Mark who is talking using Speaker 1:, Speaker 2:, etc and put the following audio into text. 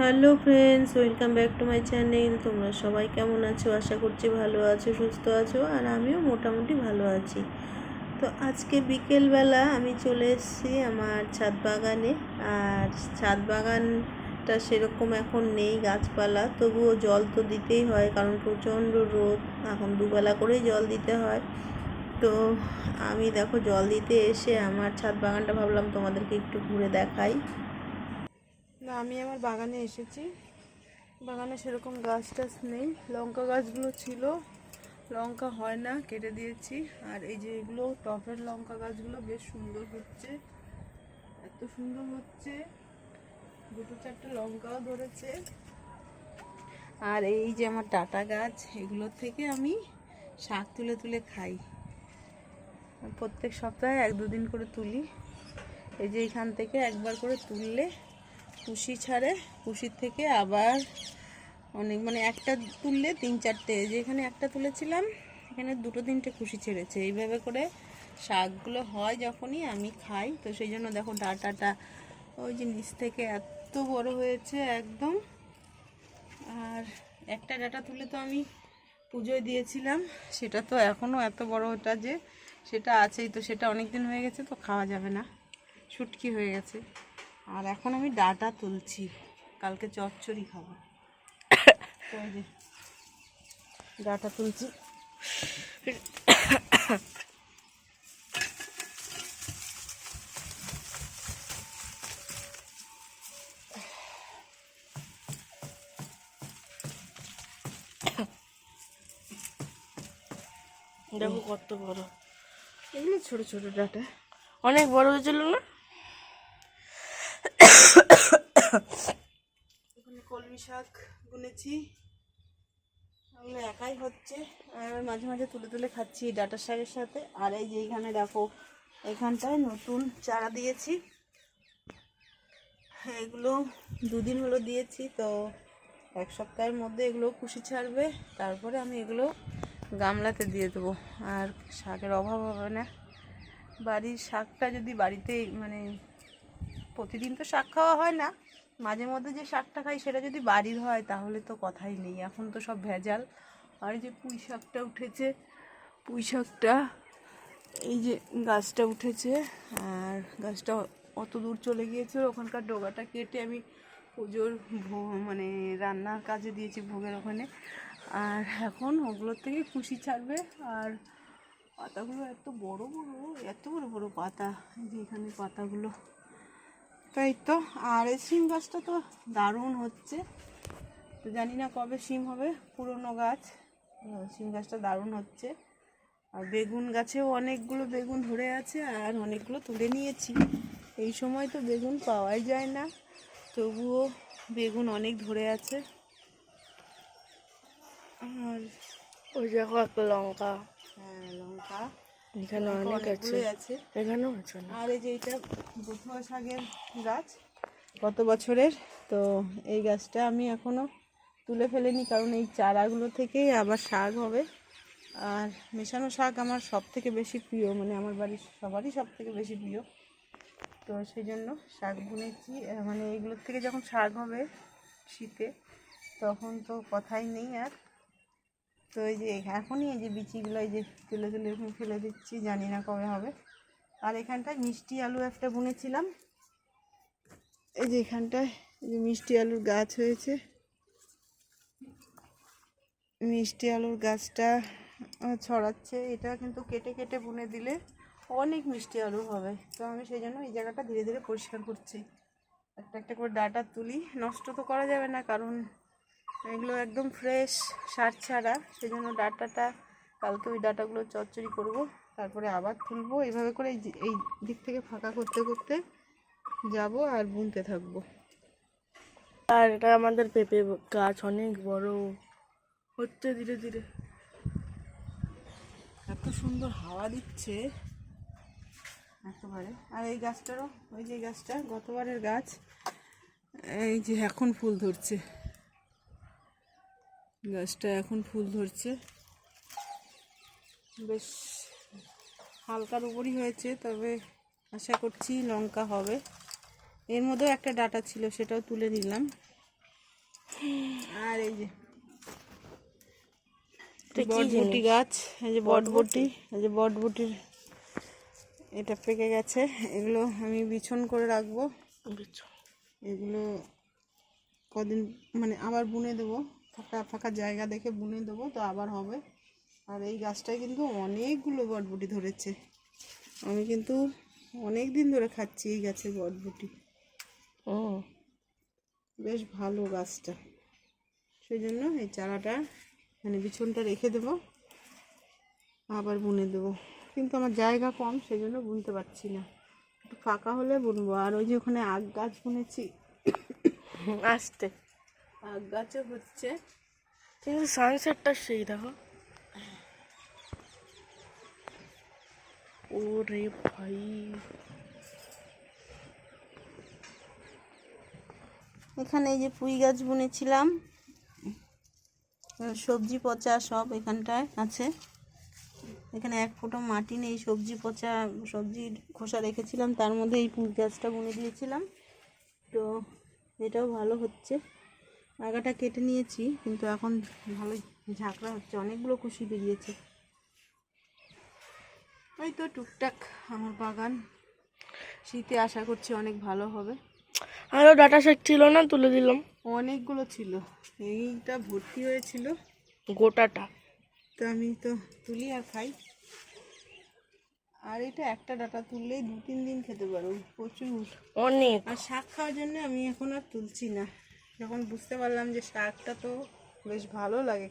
Speaker 1: Hello friends, welcome back to my channel. তোমরা সবাই কেমন আছো? আশা করছি ভালো আছো, সুস্থ আছো, আর আমিও মোটামুটি ভালো আছি। তো আজকে বিকেলবেলা আমি চলে এসেছি আমার ছাদ বাগানে। আর ছাদ বাগানটা সেরকম এখন নেই গাছপালা, তবুও জল তো দিতেই হয়, কারণ প্রচণ্ড রোদ। এখন দুবেলা করেই জল দিতে হয়। তো আমি দেখো জল দিতে এসে আমার ছাদ বাগানটা ভাবলাম তোমাদেরকে একটু ঘুরে দেখাই। আমি আমার বাগানে এসেছি। বাগানে সেরকম গাছ টাছ নেই। লঙ্কা গাছগুলো ছিল। লঙ্কা হয় না, কেটে দিয়েছি। আর এই যে এগুলো টপের লঙ্কা গাছগুলো বেশ সুন্দর হচ্ছে। এত সুন্দর হচ্ছে। দুটো চারটে লঙ্কাও ধরেছে। আর এই যে আমার ডাটা গাছ এগুলোর থেকে আমি শাক তুলে তুলে খাই। প্রত্যেক সপ্তাহে এক দুদিন করে তুলি। এই যে এখান থেকে একবার করে তুললে কুশি ছাড়ে, কুশির থেকে আবার অনেক মানে একটা তুললে তিন চারটে। যেখানে একটা তুলেছিলাম, এখানে দুটো তিনটে কুশি ছেড়েছে। এইভাবে করে শাকগুলো হয় যখনই আমি খাই। তো সেই জন্য দেখো ডাটাটা ওই যে নিচ থেকে এত বড় হয়েছে একদম। আর একটা ডাটা তুলে তো আমি পুজোয় দিয়েছিলাম। সেটা তো এখনও এত বড় ওটা যে সেটা আছেই। তো সেটা অনেক দিন হয়ে গেছে, তো খাওয়া যাবে না। শুটকি হয়ে গেছে। আর এখন আমি ডাটা তুলছি। কালকে চচ্চড়ি খাব। ডাটা তুলছি।
Speaker 2: দেখো কত বড়।
Speaker 1: এগুলো ছোট ছোট ডাটা।
Speaker 2: অনেক বড় হয়েছিল না?
Speaker 1: ওখানে কলমি শাক বুনেছি। ওগুলো একাই হচ্ছে। আর মাঝে মাঝে তুলে তুলে খাচ্ছি ডাটা শাকের সাথে। আর এই যে এইখানে দেখো, এখানটায় নতুন চারা দিয়েছি। এগুলো দুদিন হলো দিয়েছি, তো এক সপ্তাহের মধ্যে এগুলো খুশি ছাড়বে। তারপরে আমি এগুলো গামলাতে দিয়ে দেবো। আর শাকের অভাব হবে না। বাড়ির শাকটা যদি বাড়িতে মানে প্রতিদিন তো শাক খাওয়া হয় না। মাঝে মধ্যে যে শাকটা খাই সেটা যদি বাড়ির হয় তাহলে তো কথাই নেই। এখন তো সব ভেজাল। আর যে পুঁই শাকটা উঠেছে, পুঁই শাকটা, এই যে গাছটা উঠেছে, আর গাছটা অত দূর চলে গিয়েছে ওখানকার ডোগাটা কেটে আমি পুজোর মানে রান্নার কাজে দিয়েছি ভোগের ওখানে। আর এখন ওগুলোর থেকে খুশি ছাড়বে, আর পাতাগুলো এত বড় বড়, এত বড় বড় পাতা যে এখানে পাতাগুলো। তাই তো আর এই সিম গাছটা তো দারুণ হচ্ছে। তো জানি না কবে সিম হবে পুরনো গাছ। সিম গাছটা দারুণ হচ্ছে। আর বেগুন গাছেও অনেকগুলো বেগুন ধরে আছে আর অনেকগুলো তুলে নিয়েছি। এই সময় তো বেগুন পাওয়াই যায় না তবুও বেগুন অনেক ধরে আছে। আর
Speaker 2: ওই দেখো একটা লঙ্কা।
Speaker 1: হ্যাঁ লঙ্কা।
Speaker 2: এখানে অনেক আছে। এখানেও আছে
Speaker 1: আর এই যে এটা বথুয়া শাকের গাছ গত বছরের। তো এই গাছটা আমি এখনও তুলে ফেলিনি কারণ এই চারাগুলো থেকেই আবার শাক হবে। আর মেশানো শাক আমার সব থেকে বেশি প্রিয় মানে আমার বাড়ির সবারই সব থেকে বেশি প্রিয়। তো সেই জন্য শাক বুনেছি। মানে এগুলোর থেকে যখন শাক হবে শীতে তখন তো কথাই নেই আর। তো এই যে এখনই এই যে বিচিগুলো এই যে তুলে তুলে এরকম ফেলে দিচ্ছি, জানি না কবে হবে। আর এখানটায় মিষ্টি আলু একটা বুনেছিলাম। এই যে এখানটায় এই যে মিষ্টি আলুর গাছ হয়েছে। মিষ্টি আলুর গাছটা ছড়াচ্ছে। এটা কিন্তু কেটে কেটে বুনে দিলে অনেক মিষ্টি আলু হবে। তো আমি সেই জন্য এই জায়গাটা ধীরে ধীরে পরিষ্কার করছি। একটা একটা করে ডাটা তুলি। নষ্ট তো করা যাবে না, কারণ এগুলো একদম ফ্রেশ সার ছাড়া। সেই জন্য ডাটাটা কালকে ওই ডাটাগুলো চচ্চড়ি করব তারপরে আবার তুলবো। এইভাবে করে এই দিক থেকে ফাঁকা করতে করতে যাব আর বুনতে থাকব।
Speaker 2: আর এটা আমাদের পেঁপে গাছ অনেক বড়। হচ্ছে ধীরে ধীরে।
Speaker 1: এত সুন্দর হাওয়া দিচ্ছে। একেবারে। আর এই গাছটারও ওই যে গাছটা গতবারের গাছ এই যে এখন ফুল ধরছে। গাছটা এখন ফুল ধরছে। বেশ হালকার উপরই হয়েছে তবে আশা করছি লঙ্কা হবে। এর মধ্যেও একটা ডাটা ছিল সেটাও তুলে নিলাম। আর এই যে বটবটি গাছ? এই যে বটবটি। এই যে বটবটির এটা পেকে গেছে। এগুলো আমি বিছন করে রাখব। এগুলো কদিন মানে আবার বুনে দেবো। ফাঁকা ফাঁকা জায়গা দেখে বুনে দেবো তো আবার হবে। আর এই গাছটায় কিন্তু অনেকগুলো বটবুটি ধরেছে। আমি কিন্তু অনেক দিন ধরে খাচ্ছি এই গাছের বটবুটি।
Speaker 2: ও।
Speaker 1: বেশ ভালো গাছটা। সেই জন্য এই চারাটা মানে বিছনটা রেখে দেবো আবার বুনে দেবো। কিন্তু আমার জায়গা কম সেই জন্য বুনতে পারছি না। একটু ফাঁকা হলে বুনবো। আর ওই যে ওখানে আগ গাছ বুনেছি
Speaker 2: আসতে
Speaker 1: আগ গাছও হচ্ছে।
Speaker 2: কিন্তু সানসেটটা সেই দেখো। ওরে ভাই।
Speaker 1: এখানে এই যে পুঁই গাছ বুনেছিলাম। সবজি পচা সব এখানটায় আছে। এখানে এক ফোঁটা মাটি নেই সবজি পচা সবজির খোসা রেখেছিলাম তার মধ্যে এই পুঁই গাছটা বুনে দিয়েছিলাম। তো এটাও ভালো হচ্ছে। আগাটা কেটে নিয়েছি কিন্তু এখন ভালোই ঝাঁকড়া হচ্ছে অনেকগুলো কুশি বেরিয়েছে। ওই তো টুকটাক আমার বাগান। শীতে আশা করছি অনেক ভালো হবে।
Speaker 2: আরও ডাটা শেক ছিল না তুলে দিলাম।
Speaker 1: অনেকগুলো ছিল এইটা ভর্তি হয়েছিল।
Speaker 2: গোটাটা।
Speaker 1: তো আমি তো তুলি আর খাই। আর এটা একটা ডাটা তুললেই দু তিন দিন খেতে পারো প্রচুর।
Speaker 2: অনেক।
Speaker 1: আর শাক খাওয়ার জন্য আমি এখন আর তুলছি না। যখন বুঝতে পারলাম যে শাকটা তো বেশ ভালো লাগে।